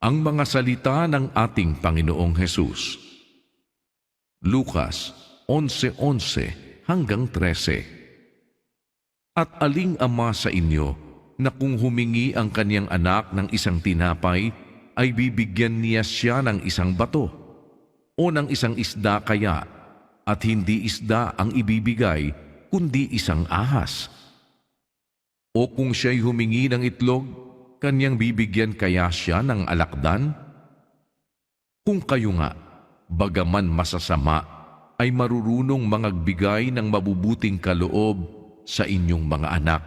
Ang mga salita ng ating Panginoong Hesus. Lucas 11:11 hanggang 13. At aling ama sa inyo na kung humingi ang kanyang anak ng isang tinapay, ay bibigyan niya siya ng isang bato o ng isang isda kaya at hindi isda ang ibibigay kundi isang ahas. O kung siya'y humingi ng itlog, kanyang bibigyan kaya siya ng alakdan? Kung kayo nga, bagaman masasama, ay marurunong mangagbigay ng mabubuting kaloob sa inyong mga anak,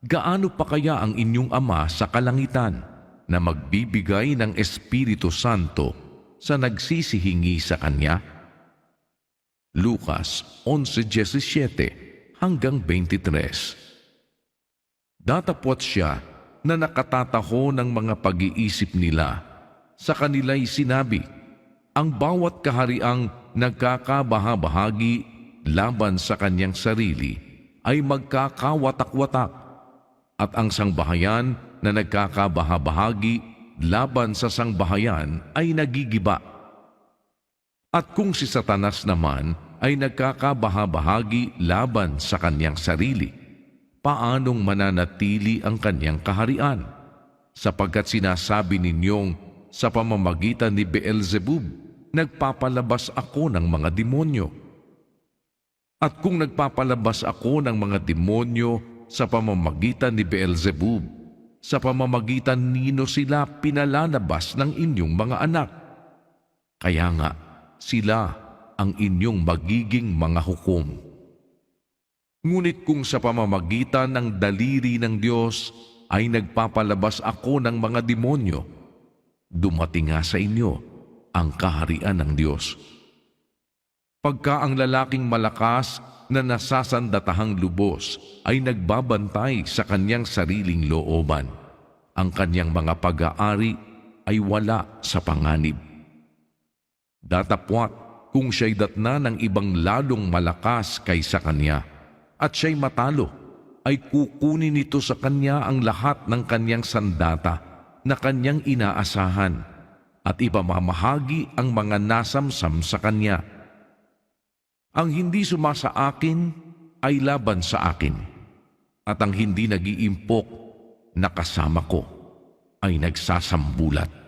gaano pa kaya ang inyong Ama sa kalangitan na magbibigay ng Espiritu Santo sa nagsisihingi sa Kanya? Lucas 11.17 hanggang 23 Datapwat siya na nakatataho ng mga pag-iisip nila. Sa kanila'y sinabi, ang bawat kahariang nagkakabahabahagi laban sa kanyang sarili ay magkakawatak-watak at ang sangbahayan na nagkakabahabahagi laban sa sangbahayan ay nagigiba. At kung si Satanas naman ay nagkakabahabahagi laban sa kanyang sarili, paanong mananatili ang kanyang kaharian? Sapagkat sinasabi ninyong sa pamamagitan ni Beelzebub, nagpapalabas ako ng mga demonyo. At kung nagpapalabas ako ng mga demonyo sa pamamagitan ni Beelzebub, sa pamamagitan nino sila pinalalabas ng inyong mga anak. Kaya nga, sila ang inyong magiging mga hukom. Ngunit kung sa pamamagitan ng daliri ng Diyos ay nagpapalabas ako ng mga demonyo, dumating nga sa inyo ang kaharian ng Diyos. Pagka ang lalaking malakas na nasasandatahang lubos ay nagbabantay sa kanyang sariling looban, ang kanyang mga pag-aari ay wala sa panganib. Datapwat kung siya'y datna ng ibang lalong malakas kaysa kanya at siya'y matalo, ay kukunin nito sa kanya ang lahat ng kanyang sandata na kanyang inaasahan at ipamamahagi ang mga nasamsam sa kanya. Ang hindi sumasa akin ay laban sa akin at ang hindi nag-iimpok na kasama ko ay nagsasambulat.